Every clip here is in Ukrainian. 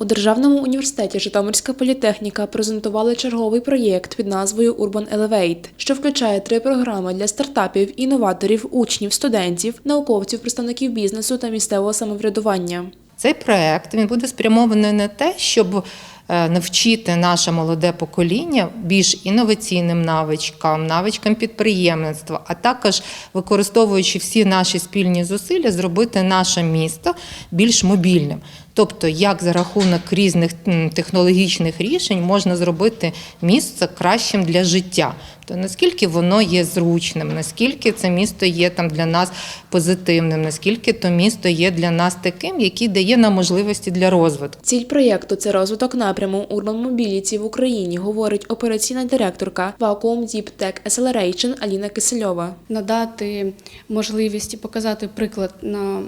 У Державному університеті Житомирська політехніка презентували черговий проєкт під назвою Urban Elevate, що включає три програми для стартапів, інноваторів, учнів, студентів, науковців, представників бізнесу та місцевого самоврядування. Цей проект він буде спрямований на те, щоб навчити наше молоде покоління більш інноваційним навичкам, навичкам підприємництва, а також використовуючи всі наші спільні зусилля, зробити наше місто більш мобільним. Тобто, як за рахунок різних технологічних рішень можна зробити місце кращим для життя. То наскільки воно є зручним, наскільки це місто є там для нас позитивним, наскільки то місто є для нас таким, який дає нам можливості для розвитку. Ціль проєкту це розвиток напряму Urban Mobility в Україні, говорить операційна директорка Vacuum Deep Tech Acceleration Аліна Кисельова. надати можливість і показати приклад на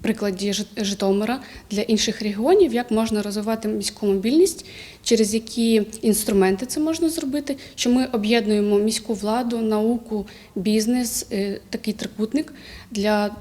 прикладі Житомира для інших регіонів, як можна розвивати міську мобільність, через які інструменти це можна зробити. Що ми об'єднуємо міську владу, науку, бізнес, е, такий трикутник для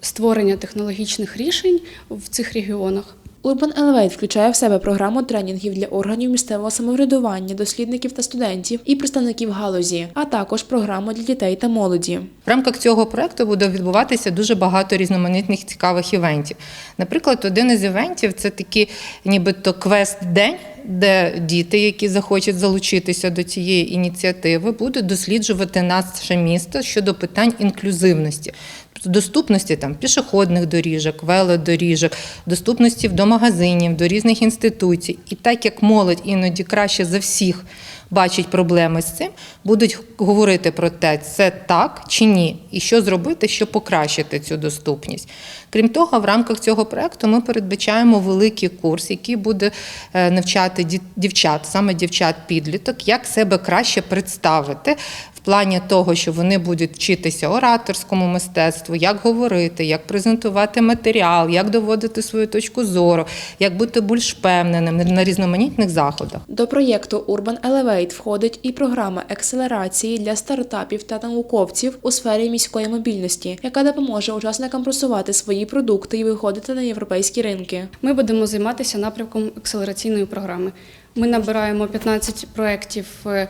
створення технологічних рішень в цих регіонах. Urban Elevate включає в себе програму тренінгів для органів місцевого самоврядування, дослідників та студентів і представників галузі, а також програму для дітей та молоді. В рамках цього проекту буде відбуватися дуже багато різноманітних цікавих івентів. Наприклад, один із івентів це такий нібито квест-день, де діти, які захочуть залучитися до цієї ініціативи, будуть досліджувати наше місто щодо питань інклюзивності. Тобто Доступності там пішохідних доріжок, велодоріжок, доступності до магазинів, до різних інституцій. І так як молодь іноді краще за всіх бачить проблеми з цим, будуть говорити про те, це так чи ні, і що зробити, щоб покращити цю доступність. Крім того, в рамках цього проекту ми передбачаємо великий курс, який буде е, навчати ді- дівчат, саме дівчат-підліток, як себе краще представити. В плані того, що вони будуть вчитися ораторському мистецтву, як говорити, як презентувати матеріал, як доводити свою точку зору, як бути більш впевненим на різноманітних заходах. До проєкту Urban Elevate входить і програма акселерації для стартапів та науковців у сфері міської мобільності, яка допоможе учасникам просувати свої продукти і виходити на європейські ринки. Ми будемо займатися напрямком акселераційної програми. Ми набираємо 15 проєктів е,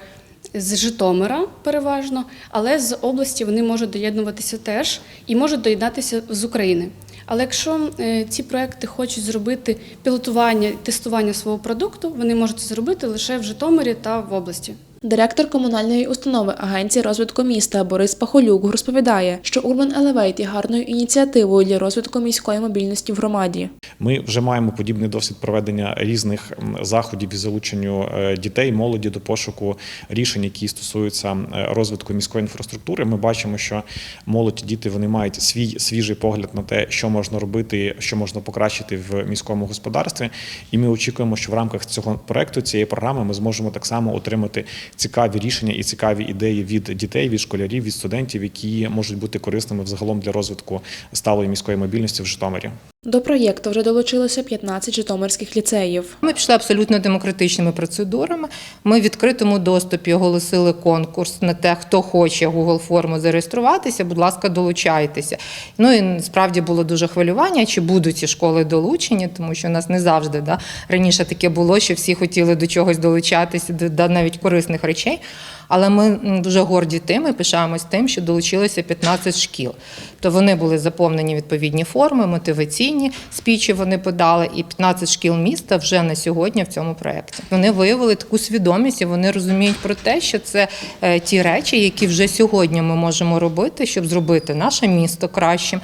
з Житомира переважно, але з області вони можуть доєднуватися теж і можуть доєднатися з України. Але якщо е, ці проекти хочуть зробити пілотування, тестування свого продукту, вони можуть це зробити лише в Житомирі та в області. Директор комунальної установи Агенції розвитку міста Борис Пахолюк розповідає, що Urban Elevate є гарною ініціативою для розвитку міської мобільності в громаді. Ми вже маємо подібний досвід проведення різних заходів із залученню е, дітей, молоді до пошуку рішень, які стосуються е, розвитку міської інфраструктури. Ми бачимо, що молодь, діти вони мають свій свіжий погляд на те, що можна робити, що можна покращити в міському господарстві. І ми очікуємо, що в рамках цього проекту, цієї програми, ми зможемо так само отримати цікаві рішення і цікаві ідеї від дітей, від школярів, від студентів, які можуть бути корисними взагалом для розвитку сталої міської мобільності в Житомирі. До проєкту вже долучилося 15 житомирських ліцеїв. Ми пішли абсолютно демократичними процедурами. Ми в відкритому доступі оголосили конкурс на те, хто хоче Google форму зареєструватися. Будь ласка, долучайтеся. Ну і справді було дуже хвилювання, чи будуть ці школи долучені, тому що у нас не завжди да, раніше таке було, що всі хотіли до чогось долучатися, до навіть корисних речей. Але ми дуже горді тим і пишаємось тим, що долучилося 15 шкіл. То вони були заповнені відповідні форми, мотиваційні спічі вони подали, і 15 шкіл міста вже на сьогодні в цьому проєкті. Вони виявили таку свідомість, і вони розуміють про те, що це е, ті речі, які вже сьогодні ми можемо робити, щоб зробити наше місто кращим.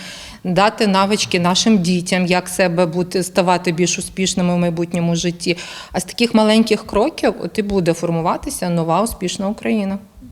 Дати навички нашим дітям, як себе бути ставати більш успішними в майбутньому житті. А з таких маленьких кроків от і буде формуватися нова успішна Україна.